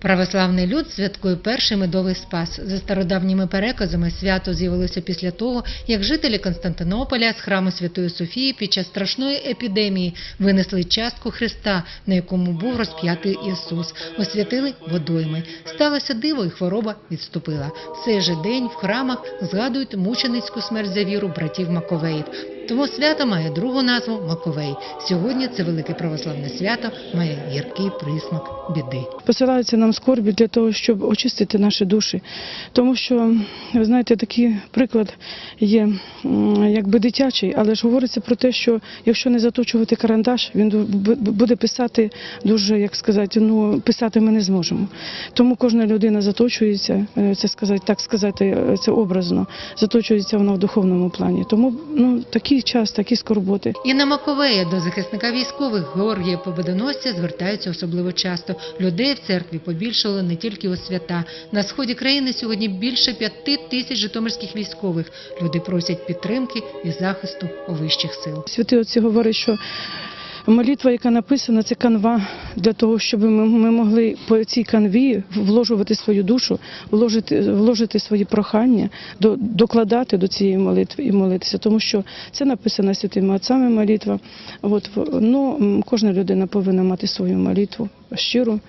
Православний люд святкує перший медовий спас. За стародавніми переказами свято з'явилося після того, як жителі Константинополя з храму Святої Софії під час страшної епідемії винесли частку Христа, на якому був розп'ятий Ісус, освятили водойми. Сталося диво, і хвороба відступила. Цей же день в храмах згадують мученицьку смерть за віру братів Маковеїв. Тому свято має другу назву Маковей. Сьогодні це велике православне свято має гіркий присмак біди. посилаються нам скорбі для того, щоб очистити наші душі. Тому що, ви знаєте, такий приклад є якби дитячий, але ж говориться про те, що якщо не заточувати карандаш, він бу- бу- буде писати дуже, як сказати, ну писати ми не зможемо. Тому кожна людина заточується, е, це сказати, так сказати, е, це образно, заточується вона в духовному плані. Тому ну такий час, такі скорботи. І на Маковея до захисника військових Георгія Победоносця звертаються особливо часто. Людей в церкві побільшало не тільки у свята. На сході країни сьогодні більше п'яти тисяч житомирських військових. Люди просять підтримки і захисту у вищих сил. Святий отці говорять, що молитва, яка написана, це канва для того, щоб ми, могли по цій канві вложувати свою душу, вложити, вложити свої прохання, до, докладати до цієї молитви і молитися, тому що це написана святими отцями молитва. От, ну, кожна людина повинна мати свою молитву щиру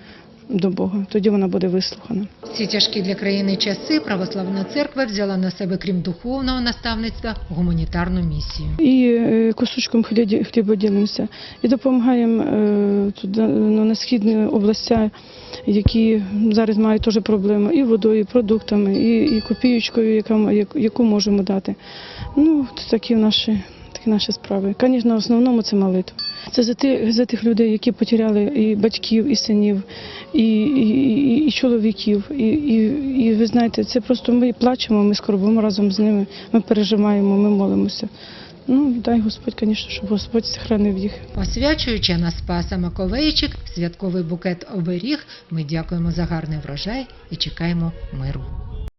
до Бога, тоді вона буде вислухана. Ці тяжкі для країни часи православна церква взяла на себе, крім духовного наставництва, гуманітарну місію. і е, кусочком хліба ділимося, і допомагаємо е, туди, ну, на східні областя, які зараз мають теж проблеми і водою, і продуктами, і, і копієчкою, яку- яку можемо дати. Ну, це такі наші. Такі наші справи. Звісно, в основному це молитва. Це за тих, за тих людей, які потеряли і батьків, і синів, і, і, і, і чоловіків. І, і, і ви знаєте, це просто ми плачемо, ми скорбимо разом з ними, ми переживаємо, ми молимося. Ну, дай Господь, звісно, щоб Господь сохранив їх. Освячуючи на Спаса Маковейчик, святковий букет оберіг, ми дякуємо за гарний врожай і чекаємо миру.